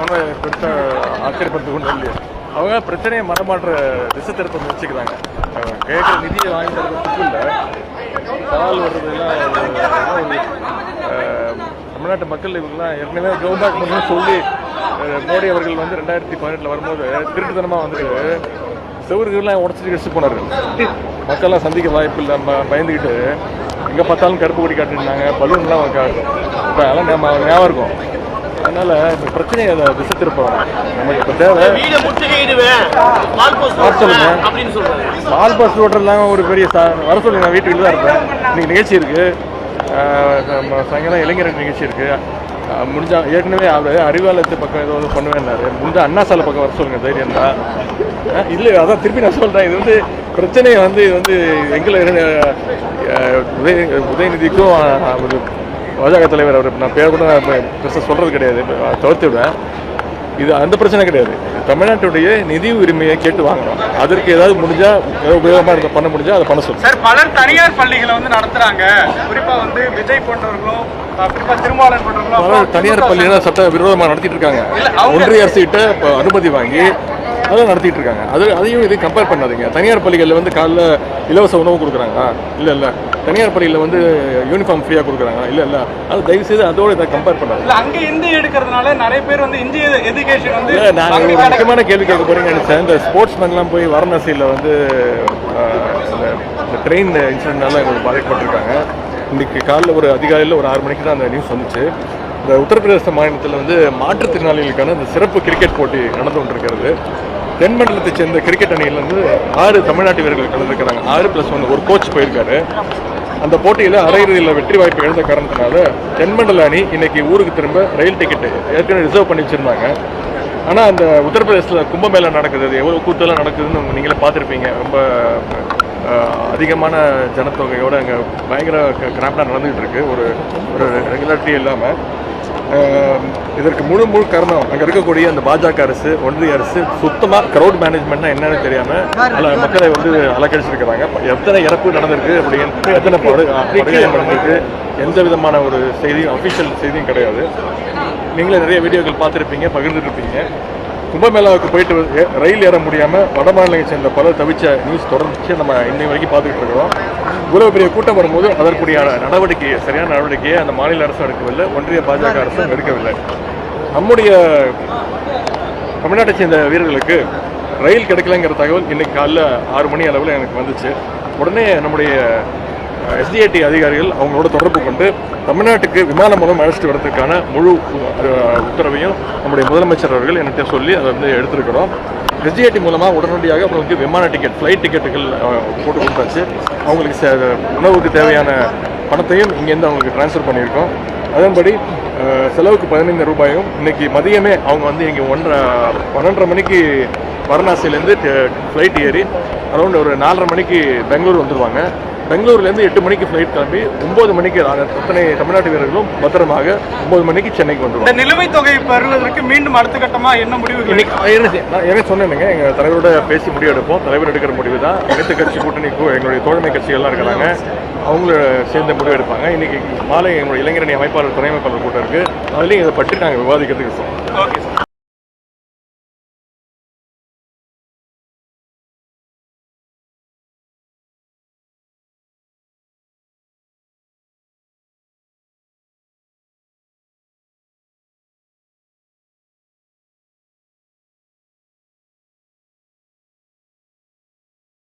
ஒன்றும் பெருசாக ஆச்சரியப்படுத்து கொண்டு இல்லையா அவங்க பிரச்சனையை மரமாற்ற திசை திருப்ப முயற்சிக்கிறாங்க. அவங்க கேட்குற நிதியை வாங்கி தரதுக்கு இல்லை. சவால் வர்றதுலாம் தமிழ்நாட்டு மக்கள் இவங்கெல்லாம் ஏற்கனவே கவர்மெண்ட் மட்டும் சொல்லி மோடி அவர்கள் வந்து ரெண்டாயிரத்தி பதினெட்டில் வரும்போது திருட்டுத்தனமாக வந்துட்டு செவருக்குலாம் உடச்சிட்டு கடிச்சு போனார்கள் மக்கள்லாம் சந்திக்க வாய்ப்பு இல்லாமல் பயந்துக்கிட்டு எங்கே பார்த்தாலும் கருப்பு கொடி காட்டிருந்தாங்க பலூன்லாம் இப்போ அதெல்லாம் ஞாபகம் இருக்கும். அதனால இந்த பிரச்சனையை அதை திசை திருப்ப நமக்கு இப்போ தேவை சொல்லுங்க. பால் பஸ் ஓட்டுறதுலாம் ஒரு பெரிய வர சொல்லி நான் வீட்டுக்கு தான் இருப்பேன். இன்னைக்கு நிகழ்ச்சி இருக்கு. நம்ம சாயங்காலம் இளைஞர் நிகழ்ச்சி இருக்கு. முடிஞ்சா ஏற்கனவே அவர் அறிவாலயத்து பக்கம் ஏதோ ஒன்று பண்ணுவேன்னாரு முடிஞ்சா அண்ணா சாலை பக்கம் வர சொல்லுங்க தைரியம் தான் இல்லை அதான் திருப்பி நான் சொல்றேன். இது வந்து பிரச்சனையை வந்து இது வந்து எங்களை உதய உதயநிதிக்கும் பாஜக தலைவர் அவர் நான் பேர் கூட பெருசாக சொல்றது கிடையாது தவிர்த்து விடுவேன் இது அந்த பிரச்சனை கிடையாது. தமிழ்நாட்டுடைய நிதி உரிமையை கேட்டு வாங்கணும். அதற்கு ஏதாவது முடிஞ்சா ஏதாவது உபயோகமா இருக்க பண்ண முடிஞ்சா அதை பண்ண சொல்லுங்க. சார் பலர் தனியார் பள்ளிகளை வந்து நடத்துறாங்க. குறிப்பா வந்து விஜய் போன்றவர்களும் தனியார் பள்ளிகளை சட்ட விரோதமாக நடத்திட்டு இருக்காங்க. ஒன்றிய அரசு கிட்ட இப்போ அனுமதி வாங்கி அதை நடத்திட்டு இருக்காங்க. அது அதையும் இது கம்பேர் பண்ணாதீங்க. தனியார் பள்ளிகளில் வந்து காலைல இலவச உணவு கொடுக்குறாங்க இல்லை இல்லை. தனியார் பள்ளியில் வந்து யூனிஃபார்ம் ஃப்ரீயாக கொடுக்குறாங்க இல்லை இல்லை. அது தயவு செய்து அதோட இதை கம்பேர் பண்ணாதீங்க. இல்ல அங்க இந்தி எடுக்கிறதுனால நிறைய பேர் வந்து இந்திய எஜுகேஷன் வந்து நான் முக்கியமான கேள்வி கேட்க போறீங்கன்னு நினைச்சேன். இந்த ஸ்போர்ட்ஸ் மேன்லாம் போய் வாரணாசியில் வந்து இந்த- இந்த ட்ரெயின் இன்சிடென்ட்னால எங்களுக்கு பாதிக்கப்பட்டிருக்காங்க. இன்னைக்கு காலைல ஒரு அதிகாலையில் ஒரு ஆறு மணிக்கு தான் அந்த நியூஸ் வந்துச்சு. இந்த உத்தரப்பிரதேச மாநிலத்தில் வந்து மாற்றுத்திறனாளிகளுக்கான இந்த சிறப்பு கிரிக்கெட் போட்டி நடந்து கொண்டிருக்கிறது. தென்மண்டலத்தை சேர்ந்த கிரிக்கெட் அணியிலேருந்து ஆறு தமிழ்நாட்டு வீரர்கள் கலந்துருக்கிறாங்க. ஆறு ப்ளஸ் ஒன் ஒரு கோச் போயிருக்காரு. அந்த போட்டியில் அரையிறுதியில் வெற்றி வாய்ப்பு இழந்த காரணத்தினால தென்மண்டல அணி இன்னைக்கு ஊருக்கு திரும்ப ரயில் டிக்கெட்டு ஏற்கனவே ரிசர்வ் பண்ணி வச்சுருந்தாங்க. ஆனால் அந்த உத்தரப்பிரதேசத்தில் கும்பமேளா நடக்குது. அது எவ்வளோ கூத்தெல்லாம் நடக்குதுன்னு நீங்களே பார்த்துருப்பீங்க. ரொம்ப அதிகமான ஜனத்தொகையோடு அங்கே பயங்கர கிராப்டாக நடந்துகிட்டு இருக்கு. ஒரு ஒரு ரெகுலாரிட்டி இல்லாமல் இதற்கு முழு முழு காரணம் அங்கே இருக்கக்கூடிய அந்த பாஜக அரசு ஒன்றிய அரசு சுத்தமாக க்ரௌட் மேனேஜ்மெண்ட்னா என்னன்னு தெரியாமல் மக்களை வந்து அலக்கழிச்சிருக்கிறாங்க எத்தனை இறப்பு நடந்திருக்கு அப்படின்னு எத்தனை படு படுகாயம் நடந்திருக்கு எந்த விதமான ஒரு செய்தியும் அஃபிஷியல் செய்தியும் கிடையாது. நீங்களே நிறைய வீடியோக்கள் பார்த்துருப்பீங்க பகிர்ந்துட்டு இருப்பீங்க. கும்பமேளாவுக்கு போயிட்டு ரயில் ஏற முடியாமல் வட மாநிலங்களை சேர்ந்த பலர் தவிச்ச நியூஸ் தொடர்ந்து நம்ம இன்னை வரைக்கும் பார்த்துக்கிட்டு இருக்கிறோம். இவ்வளவு பெரிய கூட்டம் வரும்போது அதற்குரிய நடவடிக்கை சரியான நடவடிக்கையை அந்த மாநில அரசும் எடுக்கவில்லை. ஒன்றிய பாஜக அரசும் எடுக்கவில்லை. நம்முடைய தமிழ்நாட்டை சேர்ந்த வீரர்களுக்கு ரயில் கிடைக்கலங்கிற தகவல் இன்னைக்கு காலைல ஆறு மணி அளவில் எனக்கு வந்துச்சு. உடனே நம்முடைய எஸ்டிஐடி அதிகாரிகள் அவங்களோட தொடர்பு கொண்டு தமிழ்நாட்டுக்கு விமானம் மூலம் அழைச்சிட்டு வரதுக்கான முழு உத்தரவையும் நம்முடைய முதலமைச்சர் அவர்கள் என்கிட்ட சொல்லி அதை வந்து எடுத்திருக்கிறோம். எஸ்டிஐடி மூலமாக உடனடியாக அவங்களுக்கு விமான டிக்கெட் ஃப்ளைட் டிக்கெட்டுகள் போட்டு கொடுத்தாச்சு. அவங்களுக்கு உணவுக்கு தேவையான பணத்தையும் இங்கேருந்து அவங்களுக்கு ட்ரான்ஸ்ஃபர் பண்ணியிருக்கோம். அதன்படி செலவுக்கு பதினைந்து ரூபாயும் இன்னைக்கு மதியமே அவங்க வந்து இங்கே ஒன்றரை பன்னெண்டரை மணிக்கு வாரணாசியிலேருந்து ஃப்ளைட் ஏறி அரௌண்ட் ஒரு நாலரை மணிக்கு பெங்களூர் வந்துடுவாங்க பெங்களூர்லேருந்து எட்டு மணிக்கு ஃப்ளைட் கிளம்பி ஒம்பது மணிக்கு அத்தனை தமிழ்நாட்டு வீரர்களும் பத்திரமாக ஒம்பது மணிக்கு சென்னைக்கு இந்த வந்துடுவாங்க நிலுவைத் தொகை பெறுவதற்கு மீண்டும் அடுத்த கட்டமா என்ன முடிவு இன்னைக்கு என்ன- நான் என்ன சொன்னேனுங்க எங்கள் தலைவரோட பேசி முடிவு எடுப்போம். தலைவர் எடுக்கிற முடிவு தான். அனைத்து கட்சி கூட்டணிக்கும் எங்களுடைய தோழமை கட்சிகள்லாம் இருக்கிறாங்க. அவங்கள சேர்ந்து முடிவு எடுப்பாங்க. இன்னைக்கு மாலை எங்களுடைய இளைஞரணி அமைப்பாளர் துணை அமைப்பாளர் கூட்டம் இருக்கு. அதுலேயும் இதை பற்றி நாங்கள் விவாதிக்கிறதுக்கு இருக்கோம் ஓகே சார்